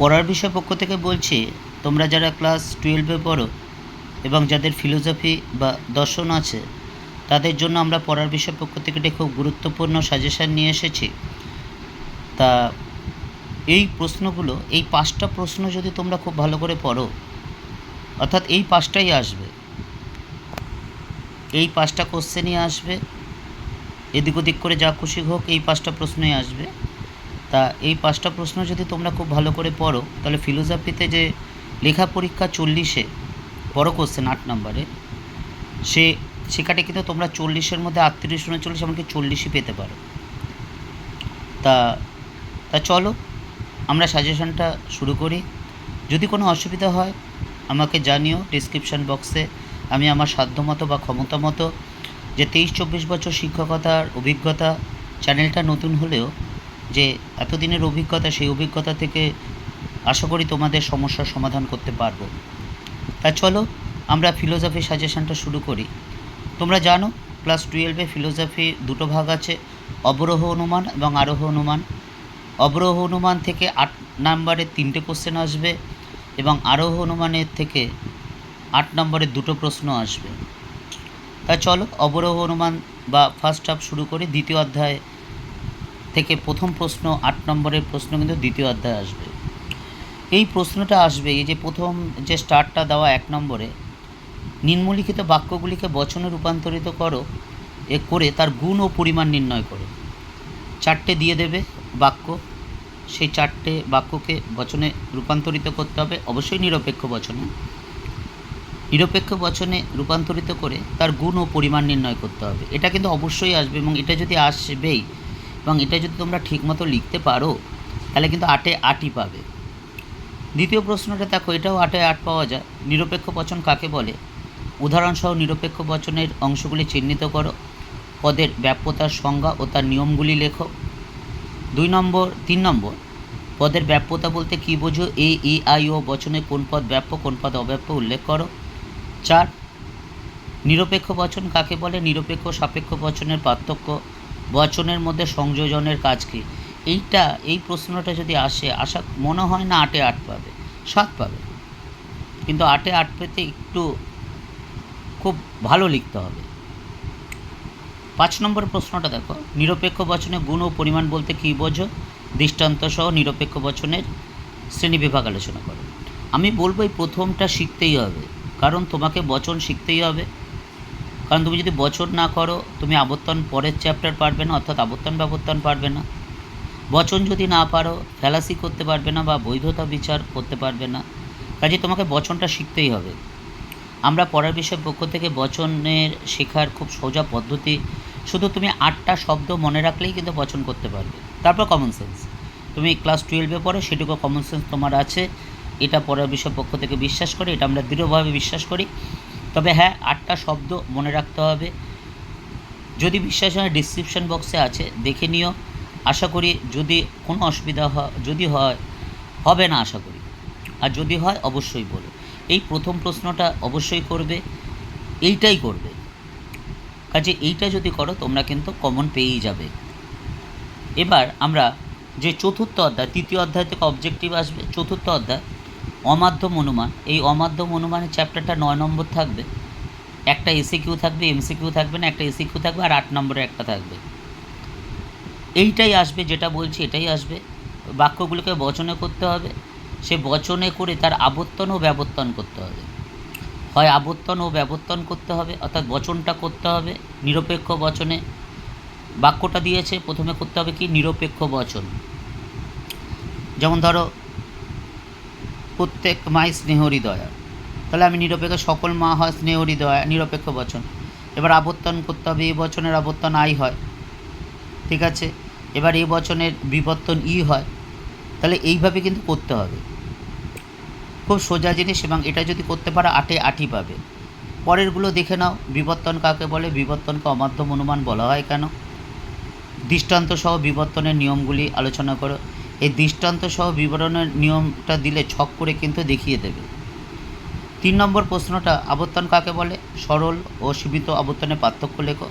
পড়ার বিষয় পক্ষ থেকে বলছি, তোমরা যারা ক্লাস টুয়েলভে পড়ো এবং যাদের ফিলোসফি বা দর্শন আছে, তাদের জন্য আমরা পড়ার বিষয় পক্ষ থেকে একটি খুব গুরুত্বপূর্ণ সাজেশান নিয়ে এসেছি। তা এই প্রশ্নগুলো, এই পাঁচটা প্রশ্ন যদি তোমরা খুব ভালো করে পড়ো, অর্থাৎ এই পাঁচটাই আসবে। এই পাঁচটা কোশ্চেনই আসবে। এদিক ওদিক করে যা খুশি হোক, এই পাঁচটা প্রশ্নই আসবে। তা এই পাঁচটা প্রশ্ন যদি তোমরা খুব ভালো করে পড়ো, তাহলে ফিলোসফিতে যে লেখা পরীক্ষা চল্লিশে বড় কোশ্চেন আট নম্বরে, সে, সেখানে কিন্তু তোমরা চল্লিশের মধ্যে আটত্রিশ, উনচল্লিশ, এমনকি চল্লিশই পেতে পারো। তা তা চলো, আমরা সাজেশনটা শুরু করি। যদি কোনো অসুবিধা হয়, আমাকে জানিও ডিসক্রিপশান বক্সে আমি আমার সাধ্যমতো বা ক্ষমতা মতো যে তেইশ, চব্বিশ বছর শিক্ষকতার অভিজ্ঞতা চ্যানেলটা নতুন হলেও যে এতদিনের অভিজ্ঞতা, সেই অভিজ্ঞতা থেকে আশা করি তোমাদের সমস্যার সমাধান করতে পারব। তা চলো, আমরা ফিলোসফি সাজেশনটা শুরু করি। তোমরা জানো ক্লাস টুয়েলভে ফিলোসফি দুটো ভাগ আছে, অবরোহ অনুমান এবং আরোহ অনুমান। অবরোহ অনুমান থেকে আট নম্বরের তিনটে কোশ্চেন আসবে এবং আরোহ অনুমানের থেকে আট নম্বরের দুটো প্রশ্ন আসবে। তা চলো, অবরোহ অনুমান বা ফার্স্ট হাফ শুরু করে, দ্বিতীয় অধ্যায় থেকে প্রথম প্রশ্ন, আট নম্বরের প্রশ্ন কিন্তু দ্বিতীয় অধ্যায় আসবে। এই প্রশ্নটা আসবে, এই যে প্রথম যে স্টার্টটা দেওয়া এক নম্বরে, নিম্নলিখিত বাক্যগুলিকে বচনে রূপান্তরিত করো, এ করে তার গুণ ও পরিমাণ নির্ণয় করো। চারটে দিয়ে দেবে বাক্য, সেই চারটে বাক্যকে বচনে রূপান্তরিত করতে হবে, অবশ্যই নিরপেক্ষ বচনে। নিরপেক্ষ বচনে রূপান্তরিত করে তার গুণ ও পরিমাণ নির্ণয় করতে হবে। এটা কিন্তু অবশ্যই আসবে এবং এটা যদি আসবেই এবং এটা যদি তোমরা ঠিকমতো লিখতে পারো, তাহলে কিন্তু আটে আটই পাবে। দ্বিতীয় প্রশ্নটা দেখো, এটাও আটে আট পাওয়া যায়। নিরপেক্ষ বচন কাকে বলে? উদাহরণসহ নিরপেক্ষ বচনের অংশগুলি চিহ্নিত করো। পদের ব্যাপ্যতার সংজ্ঞা ও তার নিয়মগুলি লেখো। দুই নম্বর, তিন নম্বর। পদের ব্যাপ্যতা বলতে কী বোঝো? এ, ই, আই, ও বচনে কোন পদ ব্যাপ্য, কোন পদ অব্যাপ্য উল্লেখ করো। চার, নিরপেক্ষ বচন কাকে বলে? নিরপেক্ষ সাপেক্ষ বচনের পার্থক্য। বচনের মধ্যে সংযোজনের কাজ কী? এইটা, এই প্রশ্নটা যদি আসে, আশা, মনে হয় না আটে আট পাবে, সাত পাবে। কিন্তু আটে আট পেতে একটু খুব ভালো লিখতে হবে। পাঁচ নম্বর প্রশ্নটা দেখো। নিরপেক্ষ বচনে গুণ ও পরিমাণ বলতে কী বোঝো? দৃষ্টান্ত সহ নিরপেক্ষ বচনের শ্রেণীবিভাগ আলোচনা করো। আমি বলব এই প্রথমটা শিখতেই হবে, কারণ তোমাকে বচন শিখতেই হবে। কারণ তুমি যদি বচন না করো, তুমি আবর্তন পরের চ্যাপ্টার পারবে না, অর্থাৎ আবর্তন ব্যবর্তন পারবে না। বচন যদি না পারো ফ্যালাসি করতে পারবে না বা বৈধতা বিচার করতে পারবে না। কাজে তোমাকে বচনটা শিখতেই হবে। আমরা পড়ার বিষয় পক্ষ থেকে বচনের শেখার খুব সোজা পদ্ধতি, শুধু তুমি আটটা শব্দ মনে রাখলেই কিন্তু বচন করতে পারবে। তারপর কমন সেন্স তুমি ক্লাস টুয়েলভে পড়ো, সেটুকু কমন সেন্স তোমার আছে। এটা পড়ার বিষয় পক্ষ থেকে বিশ্বাস করি, এটা আমরা দৃঢ়ভাবে বিশ্বাস করি। তবে হ্যাঁ আটটা শব্দ মনে রাখতে হবে। যদি বিশ্বাস হয় ডিসক্রিপশন বক্সে আছে, দেখে নিও। আশা করি যদি কোনো অসুবিধা হয় যদি হয়, হবে না আশা করি। আর যদি হয়, অবশ্যই বলো। এই প্রথম প্রশ্নটা অবশ্যই করবে, এইটাই করবে। কাজে এইটা যদি করো, তোমরা কিন্তু কমন পেয়েই যাবে। এবার আমরা যে চতুর্থ অধ্যায়, তৃতীয় অধ্যায় থেকে অবজেক্টিভ আসবে, চতুর্থ অধ্যায় অমাধ্যম অনুমান। এই অমাধ্যম অনুমানের চ্যাপ্টারটা নয় নম্বর থাকবে। একটা এসি কিউ থাকবে এমসি কিউ থাকবে না, একটা এসি কিউ থাকবে আর আট নম্বরে একটা থাকবে। এইটাই আসবে যেটা বলছি, এটাই আসবে। বাক্যগুলোকে বচনে করতে হবে। সে বচনে করে তার আবর্তন ও ব্যবর্তন করতে হবে। হয় আবর্তন ও ব্যবর্তন করতে হবে, অর্থাৎ বচনটা করতে হবে নিরপেক্ষ বচনে। বাক্যটা দিয়েছে, প্রথমে করতে হবে কি? নিরপেক্ষ বচন। যেমন ধরো প্রত্যেক মাই স্নেহ হৃদয়া। তাহলে আমি নিরপেক্ষ, সকল মা হয় স্নেহ হৃদয়া, নিরপেক্ষ বচন। এবার আবর্তন করতে হবে, এই বচনের আবর্তন আই হয়। ঠিক আছে? এবার এই বচনের বিবর্তন ই হয়। তাহলে এইভাবে কিন্তু করতে হবে। খুব সোজা জিনিস এবং এটা যদি করতে পারো, আটে আটই পাবে। পরেরগুলো দেখে নাও, বিবর্তন কাকে বলে? বিবর্তনকে অমাধ্যম অনুমান বলা হয় কেন? দৃষ্টান্ত সহ বিবর্তনের নিয়মগুলি আলোচনা করো। এই দৃষ্টান্ত সহ বিবরণের নিয়মটা দিলে ছক করে কিন্তু দেখিয়ে দেবে। তিন নম্বর প্রশ্নটা আবর্তন কাকে বলে? সরল ও সীমিত আবর্তনের পার্থক্য লেখো।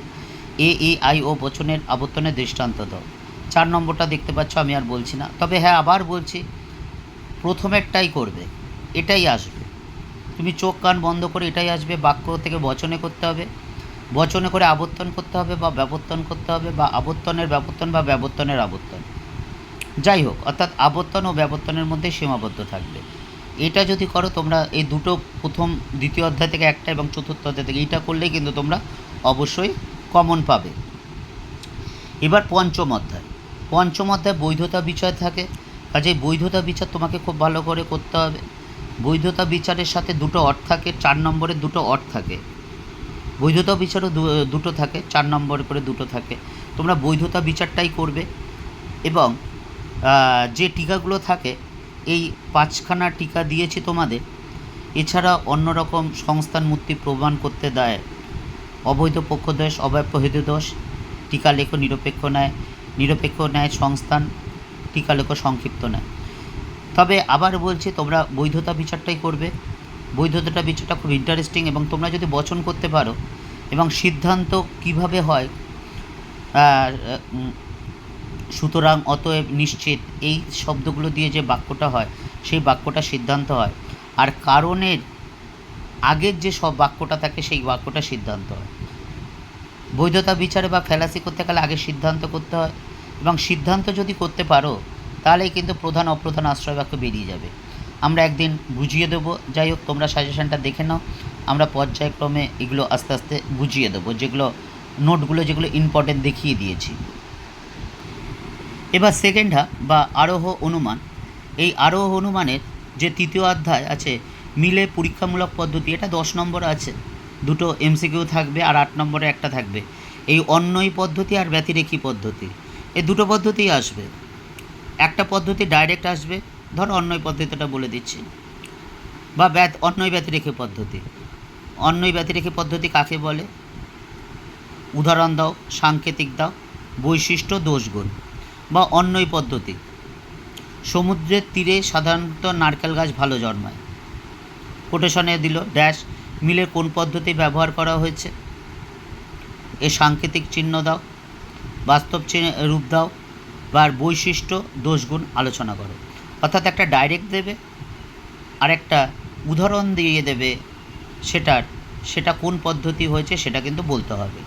এ এ, আই ও বচনের আবর্তনের দৃষ্টান্ত দাও। চার নম্বরটা দেখতে পাচ্ছ, আমি আর বলছি না। তবে হ্যাঁ আবার বলছি, প্রথমেরটাই করবে, এটাই আসবে। তুমি চোখ, কান বন্ধ করে এটাই আসবে, বাক্য থেকে বচনে করতে হবে। বচনে করে আবর্তন করতে হবে বা ব্যবর্তন করতে হবে বা আবর্তনের ব্যবর্তন বা ব্যবর্তনের আবর্তন। যাই হোক, অর্থাৎ আবর্তন ও ব্যবর্তনের মধ্যে সীমাবদ্ধ থাকবে। এটা যদি করো, তোমরা এই দুটো প্রথম, দ্বিতীয় অধ্যায় থেকে একটা এবং চতুর্থ অধ্যায় থেকে এইটা করলেই কিন্তু তোমরা অবশ্যই কমন পাবে। এবার পঞ্চম অধ্যায়। পঞ্চম অধ্যায় বৈধতা বিচার থাকে। কাজে বৈধতা বিচার তোমাকে খুব ভালো করে করতে হবে। বৈধতা বিচারের সাথে দুটো অর্থ থাকে, চার নম্বরের দুটো অর্থ থাকে। বৈধতা বিচারও দুটো থাকে, চার নম্বর করে দুটো থাকে। তোমরা বৈধতা বিচারটাই করবে এবং যে টিকাগুলো থাকে, এই পাঁচখানা টিকা দিয়েছি তোমাদের। এছাড়া অন্য রকম সংস্থান মূর্তি প্রমাণ করতে দেয় অবৈধ পক্ষদোষ অব্যাপ্য দোষ, টিকা লেখ নিরপেক্ষ ন্যায় নিরপেক্ষ ন্যায় সংস্থান, টিকা লেখ সংক্ষিপ্ত ন্যায়। তবে আবার বলছি, তোমরা বৈধতা বিচারটাই করবে। বৈধতাটা বিচারটা খুব ইন্টারেস্টিং এবং তোমরা যদি বচন করতে পারো এবং সিদ্ধান্ত কীভাবে হয় সুতরাং অতএব নিশ্চিত এই শব্দগুলো দিয়ে যে বাক্যটা হয়, সেই বাক্যটা সিদ্ধান্ত হয়। আর কারণের আগের যে সব বাক্যটা থাকে, সেই বাক্যটা সিদ্ধান্ত হয়। বৈধতা বিচারে বা ফেলাসি করতে গেলে আগে সিদ্ধান্ত করতে হয় এবং সিদ্ধান্ত যদি করতে পারো তাহলে কিন্তু প্রধান অপ্রধান আশ্রয় বাক্য বেরিয়ে যাবে। আমরা একদিন বুঝিয়ে দেবো। যাই হোক, তোমরা সাজেশনটা দেখে নাও। আমরা পর্যায়ক্রমে এগুলো আস্তে আস্তে বুঝিয়ে দেবো। যেগুলো, নোটগুলো যেগুলো ইম্পর্টেন্ট দেখিয়ে দিয়েছি। এবার সেকেন্ড হাফ বা আরোহ অনুমান। এই আরোহ অনুমানের যে তৃতীয় অধ্যায় আছে, মিলে পরীক্ষামূলক পদ্ধতি, এটা দশ নম্বর আছে। দুটো এমসিকিউ থাকবে আর আট নম্বরে একটা থাকবে। এই অন্যই পদ্ধতি আর ব্যতিরেকি পদ্ধতি। এই দুটো পদ্ধতিই আসবে। একটা পদ্ধতি ডাইরেক্ট আসবে, ধর অন্যই পদ্ধতিটা বলে দিচ্ছি। বা ব্যত, অন্যই ব্যতিরেকি পদ্ধতি। অন্যই ব্যতিরেকি পদ্ধতি কাকে বলে? উদাহরণ দাও, সাংকেতিক দাও, বৈশিষ্ট্য, দোষগুণ। বা অন্যই পদ্ধতি। সমুদ্রের তীরে সাধারণত নারকেল গাছ ভালো জন্মায়। কোটেশনে দিল ড্যাশ মিলে কোন পদ্ধতি ব্যবহার করা হয়েছে? এ সাংকেতিক চিহ্ন দাও, বাস্তব চিহ্ন রূপ দাও, বা বৈশিষ্ট্য দোষগুণ আলোচনা করো। অর্থাৎ একটা ডাইরেক্ট দেবে, আর একটা উদাহরণ দিয়ে দেবে সেটার, সেটা কোন পদ্ধতি হয়েছে সেটা কিন্তু বলতে হবে।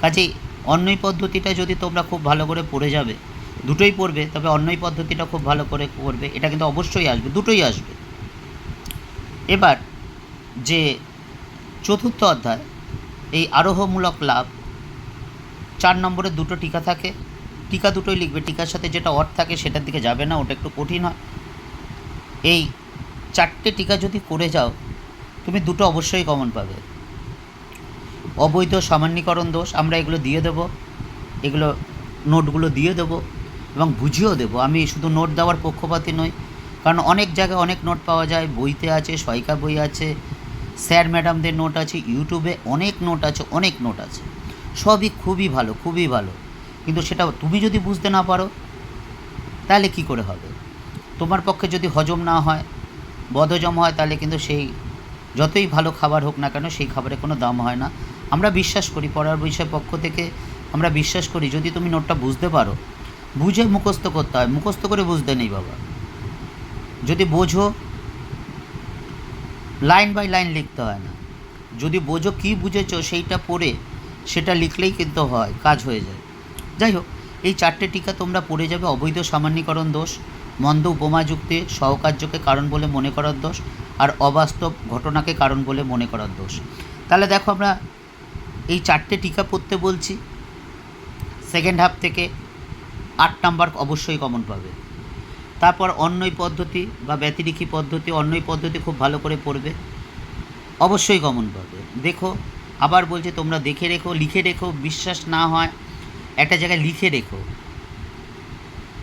কাজেই অন্যই পদ্ধতিটা যদি তোমরা খুব ভালো করে পড়ে যাবে দুটোই পড়বে, তবে অন্যই পদ্ধতিটা খুব ভালো করে করবে এটা কিন্তু অবশ্যই আসবে, দুটোই আসবে। এবার যে চতুর্থ অধ্যায়, এই আরোহমূলক লাভ, চার নম্বরে দুটো টিকা থাকে, টিকা দুটোই লিখবে, টিকার সাথে যেটা অর্থ থাকে সেটার দিকে যাবে না, ওটা একটু কঠিন হয়। এই চারটে টিকা যদি করে যাও, তুমি দুটো অবশ্যই কমন পাবে। অবৈধ সামান্যীকরণ দোষ, আমরা এগুলো দিয়ে দেবো, এগুলো নোটগুলো দিয়ে দেবো এবং বুঝিয়েও দেবো। আমি শুধু নোট দেওয়ার পক্ষপাতি নই, কারণ অনেক জায়গায় অনেক নোট পাওয়া যায়, বইতে আছে সহায়িকা বই আছে, স্যার ম্যাডামদের নোট আছে, ইউটিউবে অনেক নোট আছে, অনেক নোট আছে। সবই খুবই ভালো খুবই ভালো। কিন্তু সেটা তুমি যদি বুঝতে না পারো, তাহলে কি করে হবে? তোমার পক্ষে যদি হজম না হয়, বদহজম হয়, তাহলে কিন্তু সেই যতই ভালো খাবার হোক না কেন, সেই খাবারের কোনো দাম হয় না। আমরা বিশ্বাস করি, পড়ার বিষয় পক্ষ থেকে আমরা বিশ্বাস করি, যদি তুমি নোটটা বুঝতে পারো বুঝে মুখস্থ করতে হয়। মুখস্থ করে বুঝতে নেই বাবা। যদি বোঝো লাইন বাই লাইন লিখতে হয় না। যদি বোঝো কী বুঝেছ সেইটা পড়ে, সেটা লিখলেই কিন্তু হয়, কাজ হয়ে যায়। যাই হোক, এই চারটে টিকা তোমরা পড়ে যাবে। অবৈধ সামান্যীকরণ দোষ, মন্দ উপমা যুক্তি, সহকার্যকে কারণ বলে মনে করার দোষ, আর অবাস্তব ঘটনাকে কারণ বলে মনে করার দোষ। তাহলে দেখো আমরা এই চারটে টিকা পড়তে বলছি। সেকেন্ড হাফ থেকে আট নাম্বার অবশ্যই কমন পাবে। তারপর অন্যই পদ্ধতি বা ব্যতিরিকী পদ্ধতি, অন্যই পদ্ধতি খুব ভালো করে পড়বে, অবশ্যই কমন পাবে। দেখো, আবার বলছে তোমরা দেখে রেখো, লিখে রেখো, বিশ্বাস না হয়, একটা জায়গায় লিখে রেখো।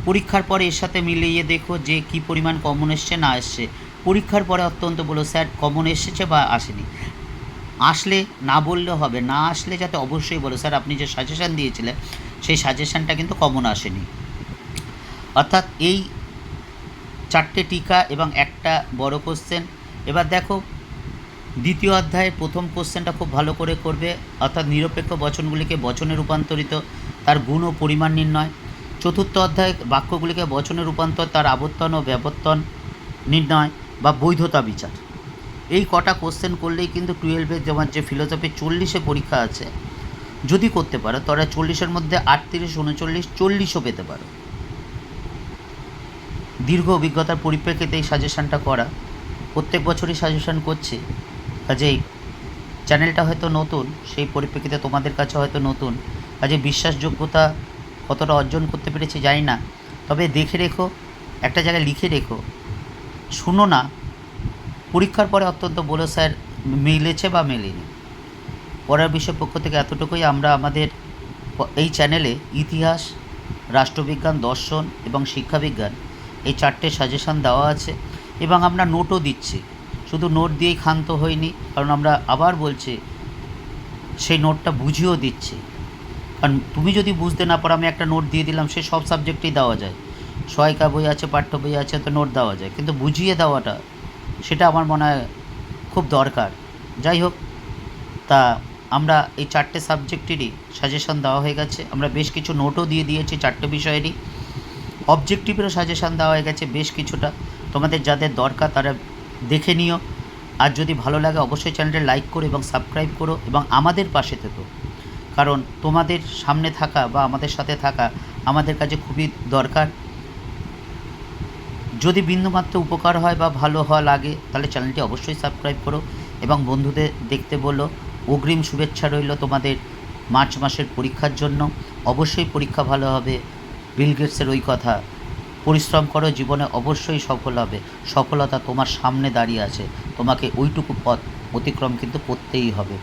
পরীক্ষার পরে এর সাথে মিলিয়ে দেখো যে কি পরিমাণ কমন এসছে, না এসছে। পরীক্ষার পরে অত্যন্ত বলো, স্যার কমন এসেছে বা আসেনি? আসলে না বললেও হবে, না আসলে যাতে অবশ্যই বলো, স্যার, আপনি যে সাজেশান দিয়েছিলেন সেই সাজেশানটা কিন্তু কমন আসেনি। অর্থাৎ এই চারটে টিকা এবং একটা বড় কোশ্চেন এবার দেখো, দ্বিতীয় অধ্যায়ের প্রথম কোশ্চেনটা খুব ভালো করে করবে। অর্থাৎ নিরপেক্ষ বচনগুলিকে বচনে রূপান্তরিত, তার গুণ ও পরিমাণ নির্ণয়। চতুর্থ অধ্যায়ে বাক্যগুলিকে বচনে রূপান্তর, তার আবর্তন ও ব্যবর্তন নির্ণয় বা বৈধতা বিচার। এই কটা কোশ্চেন করলেই কিন্তু টুয়েলভের যেমন যে ফিলোসফি চল্লিশে পরীক্ষা আছে। যদি করতে পারো তোরা চল্লিশের মধ্যে আটত্রিশ, উনচল্লিশ, চল্লিশও পেতে পারো। দীর্ঘ অভিজ্ঞতার পরিপ্রেক্ষিতে এই সাজেশানটা করা। প্রত্যেক বছরই সাজেশান করছি। কাজেই চ্যানেলটা হয়তো নতুন, সেই পরিপ্রেক্ষিতে তোমাদের কাছে হয়তো নতুন। কাজে বিশ্বাসযোগ্যতা কতটা অর্জন করতে পেরেছি জানি না। তবে দেখে রেখো, একটা জায়গায় লিখে রেখো। শুনো না, পরীক্ষার পরে অত্যন্ত বলো স্যার, মিলেছে বা মেলেনি। পড়ার বিষয় পক্ষ থেকে এতটুকুই। আমরা আমাদের এই চ্যানেলে ইতিহাস, রাষ্ট্রবিজ্ঞান, দর্শন এবং শিক্ষাবিজ্ঞান এই চারটে সাজেশান দেওয়া আছে এবং আমরা নোটও দিচ্ছি। শুধু নোট দিয়েই ক্ষান্ত হইনি, কারণ আমরা আবার বলছি, সেই নোটটা বুঝিয়েও দিচ্ছি। কারণ তুমি যদি বুঝতে না পারো, আমি একটা নোট দিয়ে দিলাম, সে সব সাবজেক্টেই দেওয়া যায়। সহায়িকা বই আছে, পাঠ্য বই আছে, তো নোট দেওয়া যায়। কিন্তু বুঝিয়ে দেওয়াটা, সেটা আমার মনে হয় খুব দরকার। যাই হোক, তা আমরা এই চারটে সাবজেক্টেরই সাজেশন দেওয়া হয়ে গেছে। আমরা বেশ কিছু নোটও দিয়ে দিয়েছি চারটে বিষয়েরই। অবজেক্টিভেরও সাজেশান দেওয়া হয়ে গেছে বেশ কিছুটা। তোমাদের যাদের দরকার তারা দেখে নিও। আর যদি ভালো লাগে অবশ্যই চ্যানেলটা লাইক করো এবং সাবস্ক্রাইব করো এবং আমাদের পাশে থেকো। কারণ তোমাদের সামনে থাকা বা আমাদের সাথে থাকা আমাদের কাছে খুবই দরকার। যদি বিন্দুমাত্র উপকার হয় বা ভালো হওয়া লাগে তাহলে চ্যানেলটি অবশ্যই সাবস্ক্রাইব করো এবং বন্ধুদের দেখতে বলো। অগ্রিম শুভেচ্ছা রইল তোমাদের মার্চ মাসের পরীক্ষার জন্য। অবশ্যই পরীক্ষা ভালো হবে। বিল গেটসের ওই কথা, পরিশ্রম করো, জীবনে অবশ্যই সফল হবে। সফলতা তোমার সামনে দাঁড়িয়ে আছে। তোমাকে ওইটুকু পথ অতিক্রম কিন্তু করতেই হবে।